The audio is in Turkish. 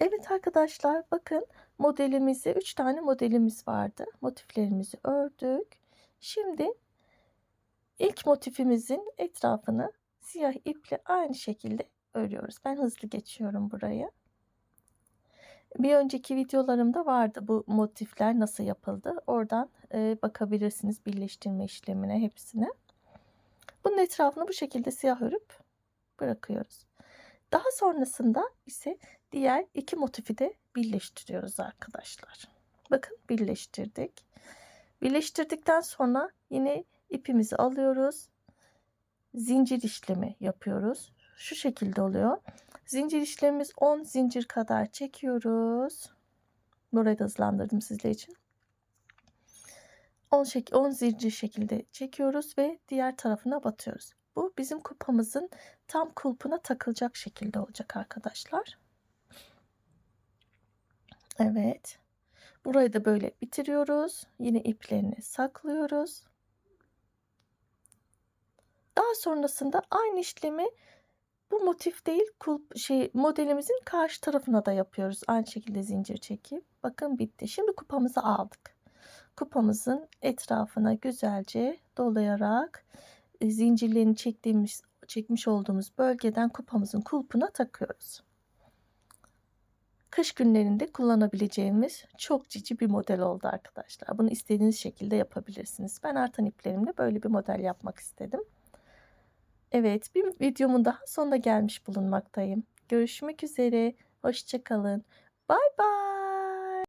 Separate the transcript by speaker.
Speaker 1: Evet arkadaşlar bakın modelimizi 3 tane modelimiz vardı. Motiflerimizi ördük. Şimdi ilk motifimizin etrafını siyah iple aynı şekilde örüyoruz. Ben hızlı geçiyorum burayı. Bir önceki videolarımda vardı bu motifler nasıl yapıldı. Oradan e, bakabilirsiniz birleştirme işlemine hepsine. Bunun etrafını bu şekilde siyah örüp bırakıyoruz. Daha sonrasında ise diğer iki motifi de birleştiriyoruz arkadaşlar. Bakın birleştirdik. Birleştirdikten sonra yine ipimizi alıyoruz. Zincir işlemi yapıyoruz. Şu şekilde oluyor. Zincir işlemimiz 10 zincir kadar çekiyoruz. Burayı da hızlandırdım sizler için. 10, şek 10 zincir şekilde çekiyoruz ve diğer tarafına batıyoruz. Bu bizim kupamızın tam kulpuna takılacak şekilde olacak arkadaşlar. Evet. Burayı da böyle bitiriyoruz. Yine iplerini saklıyoruz. Daha sonrasında aynı işlemi bu motif değil kulp şey modelimizin karşı tarafına da yapıyoruz. Aynı şekilde zincir çekip bakın bitti. Şimdi kupamızı aldık. Kupamızın etrafına güzelce dolayarak zincirlerini çektiğimiz çekmiş olduğumuz bölgeden kupamızın kulpuna takıyoruz. Kış günlerinde kullanabileceğimiz çok cici bir model oldu arkadaşlar. Bunu istediğiniz şekilde yapabilirsiniz. Ben artan iplerimle böyle bir model yapmak istedim. Evet, bir videomun daha sonuna gelmiş bulunmaktayım. Görüşmek üzere. Hoşçakalın. Bay bay.